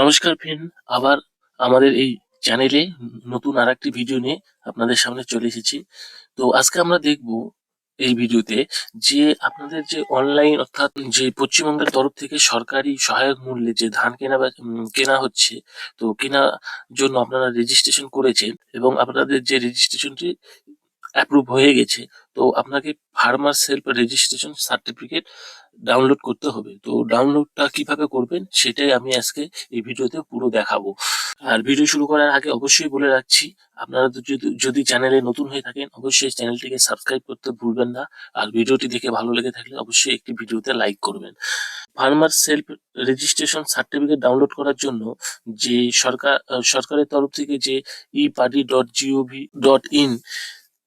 নমস্কার ফ্রেন্ড, আবার আমাদের এই চ্যানেলে নতুন আর একটি ভিডিও নিয়ে আপনাদের সামনে চলে এসেছি। তো আজকে আমরা দেখব এই ভিডিওতে যে আপনাদের যে অনলাইন অর্থাৎ যে পশ্চিমবঙ্গের তরফ থেকে সরকারি সহায়ক মূল্যে যে ধান কেনা কেনা হচ্ছে, তো কেনার জন্য আপনারা রেজিস্ট্রেশন করেছেন এবং আপনাদের যে রেজিস্ট্রেশনটি অ্যাপ্রুভ হয়ে গেছে, তো আপনাকে farmer self registration certificate download করতে হবে। তো ডাউনলোডটা কীভাবে করবেন সেটাই আমি আজকে এই ভিডিওতে পুরো দেখাবো। আর ভিডিও শুরু করার আগে অবশ্যই বলে রাখছি, আপনারা যদি যদি চ্যানেলে নতুন হয়ে থাকেন, অবশ্যই চ্যানেলটিকে সাবস্ক্রাইব করতে ভুলবেন না। আর ভিডিওটি দেখে ভালো লেগে থাকলে অবশ্যই একটি ভিডিওতে লাইক করবেন। Farmer self registration certificate download করার জন্য যে সরকার, সরকারের তরফ থেকে যে e party dot gov dot in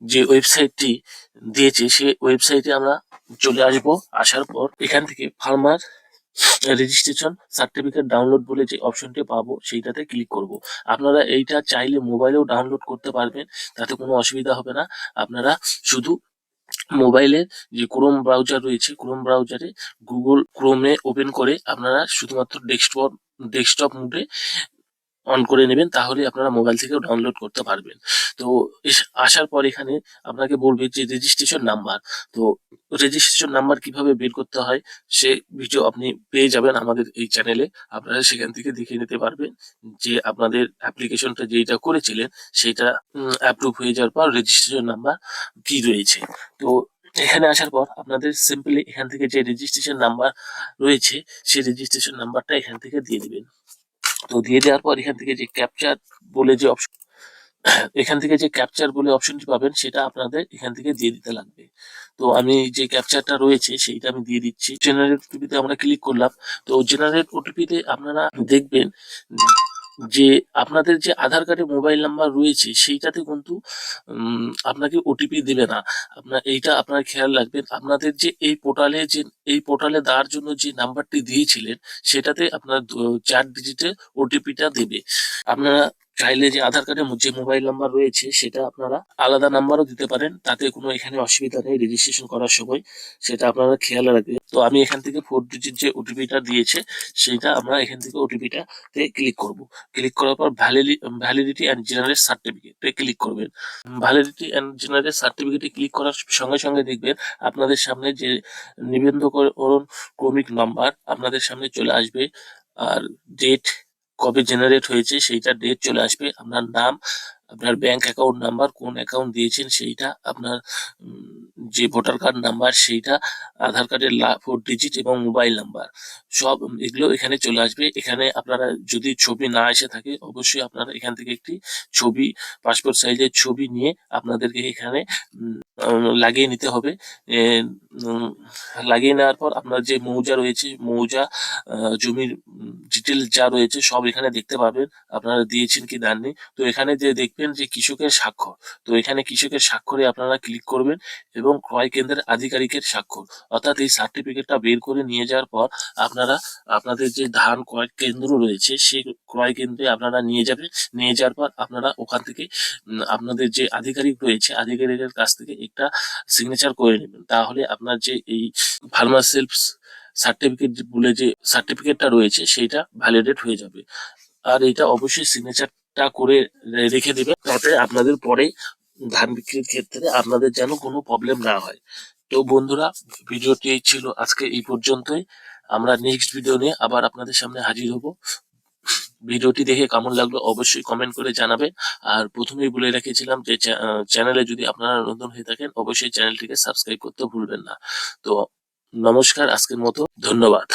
যে ওয়েবসাইটটি দিয়েছে, সেই ওয়েবসাইটে আমরা চলে আসব। আসার পর এখান থেকে ফার্মার রেজিস্ট্রেশন সার্টিফিকেট ডাউনলোড বলে যে অপশনটি পাবো, সেইটাতে ক্লিক করব। আপনারা এইটা চাইলে মোবাইলেও ডাউনলোড করতে পারবেন, তাতে কোনো অসুবিধা হবে না। আপনারা শুধু মোবাইলের যে ক্রোম ব্রাউজার রয়েছে ক্রোম ব্রাউজারে গুগল ক্রোমে ওপেন করে আপনারা শুধুমাত্র ডেস্কটপ ডেস্কটপ মোডে অন করে নেবেন, তাহলে আপনারা মোবাইল থেকেও ডাউনলোড করতে পারবেন। তো আসার পর এখানে আপনাকে বলবে যে রেজিস্ট্রেশন নাম্বার তো রেজিস্ট্রেশন নাম্বার কীভাবে বের করতে হয়, সে ভিডিও আপনি পেয়ে যাবেন আমাদের এই চ্যানেলে আপনারা সেখান থেকে দেখে নিতে পারবেন যে আপনাদের অ্যাপ্লিকেশনটা যেটা করেছিলেন, সেটা অ্যাপ্রুভ হয়ে যাওয়ার পর রেজিস্ট্রেশন নাম্বার কি রয়েছে। তো এখানে আসার পর আপনাদের সিম্পলি এখান থেকে যে রেজিস্ট্রেশন নাম্বার রয়েছে, সেই রেজিস্ট্রেশন নাম্বারটা এখান থেকে দিয়ে দিবেন। তো দিয়ে দেওয়ার পর এখান থেকে যে ক্যাপচার বলে যে অপশন এখান থেকে যে ক্যাপচার বলে অপশনটি পাবেন, সেটা আপনাদের এখান থেকে দিয়ে দিতে লাগবে। তো আমি যে ক্যাপচারটা রয়েছে, সেইটা আমি দিয়ে দিচ্ছি। জেনারেট ওটিপিতে আমরা ক্লিক করলাম। তো জেনারেট ওটিপিতে আপনারা দেখবেন যে আপনাদের যে আধার কার্ডে মোবাইল নাম্বার রয়েছে, সেইটাতে কিন্তু আপনাকে ওটিপি দেবে না। আপনার, এইটা আপনার খেয়াল রাখবেন। আপনাদের যে এই পোর্টালে যে, এই পোর্টালে দেওয়ার জন্য যে নাম্বারটি দিয়েছিলেন, সেটাতে আপনার চার ডিজিটের ওটিপিটা দেবে। আপনারা চাইলে যে আধার কার্ডে যে মোবাইল নাম্বার রয়েছে, সেটা আপনারা আলাদা নাম্বারও দিতে পারেন। তাতে কোনো এখানে অসুবিধা নেই রেজিস্ট্রেশন করার সময়। সেটা আপনারা খেয়াল রাখবেন। তো আমি এখান থেকে ফোর ডিজিট যে ওটিপিটা দিয়েছে, সেটা আমরা এখান থেকে ওটিপিটা তে ক্লিক করব। ক্লিক করার পর ভ্যালিডি ভ্যালিডিটি অ্যান্ড জেনারেল সার্টিফিকেটে ক্লিক করবেন। ভ্যালিডিটি অ্যান্ড জেনারেল সার্টিফিকেটে ক্লিক করার সঙ্গে সঙ্গে দেখবেন আপনাদের সামনে যে নিবন্ধকরণ ক্রমিক নাম্বার আপনাদের সামনে চলে আসবে। আর ডেট কবে জেনারেট হয়েছে সেইটা ডেট চলে আসবে। আপনার নাম, আপনার ব্যাংক অ্যাকাউন্ট নাম্বার কোন অ্যাকাউন্ট দিয়েছেন সেইটা আপনার যে ভোটার কার্ড নাম্বার সেইটা আধার কার্ডের ফোর ডিজিট এবং মোবাইল নাম্বার সব এগুলো এখানে চলে আসবে। এখানে আপনারা যদি ছবি না এসে থাকে অবশ্যই আপনারা এখান থেকে একটি ছবি পাসপোর্ট সাইজের ছবি নিয়ে আপনাদেরকে এখানে লাগিয়ে নিতে হবে। লাগিয়ে নেওয়ার পর আপনার যে মৌজা রয়েছে, মৌজা জমির ডিটেল যা রয়েছে সব এখানে দেখতে পাবেন আপনারা দিয়েছেন কি দেননি। তো এখানে যে দেখবেন যে কৃষকের স্বাক্ষর, তো এখানে কৃষকের স্বাক্ষরে আপনারা ক্লিক করবেন এবং ক্রয় কেন্দ্রের আধিকারিকের স্বাক্ষর অর্থাৎ এই সার্টিফিকেটটা বের করে নিয়ে যাওয়ার পর আপনারা, আপনাদের যে ধান ক্রয় কেন্দ্র রয়েছে, সেই ক্রয় কেন্দ্রে আপনারা নিয়ে যাবেন। নিয়ে যাওয়ার পর আপনারা ওখান থেকে আপনাদের যে আধিকারিক রয়েছে, আধিকারিকের কাছ থেকে একটা সিগনেচার করে নেবেন। তাহলে আপনার যে এই ফার্মার সেলফ সার্টিফিকেট বলে যে সার্টিফিকেটটা রয়েছে, সেইটা ভ্যালিডেট হয়ে যাবে। আর এটা অবশ্যই সিগনেচারটা করে রেখে দেবে যাতে আপনাদের পরে ধান বিক্রির ক্ষেত্রে আপনাদের যেন কোনো প্রবলেম না হয়। তো বন্ধুরা, ভিডিওটি এই ছিল। আজকে এই পর্যন্তই। আমরা নেক্সট ভিডিও নিয়ে আবার আপনাদের সামনে হাজির হব। ভিডিওটি দেখে কেমন লাগল অবশ্যই কমেন্ট করে জানাবেন। আর প্রথমেই বলে রেখেছিলাম যে চ্যানেলে যদি আপনারা নতুন হয়ে থাকেন, অবশ্যই চ্যানেলটিকে সাবস্ক্রাইব করতে ভুলবেন না। তো নমস্কার, আজকের মতো ধন্যবাদ।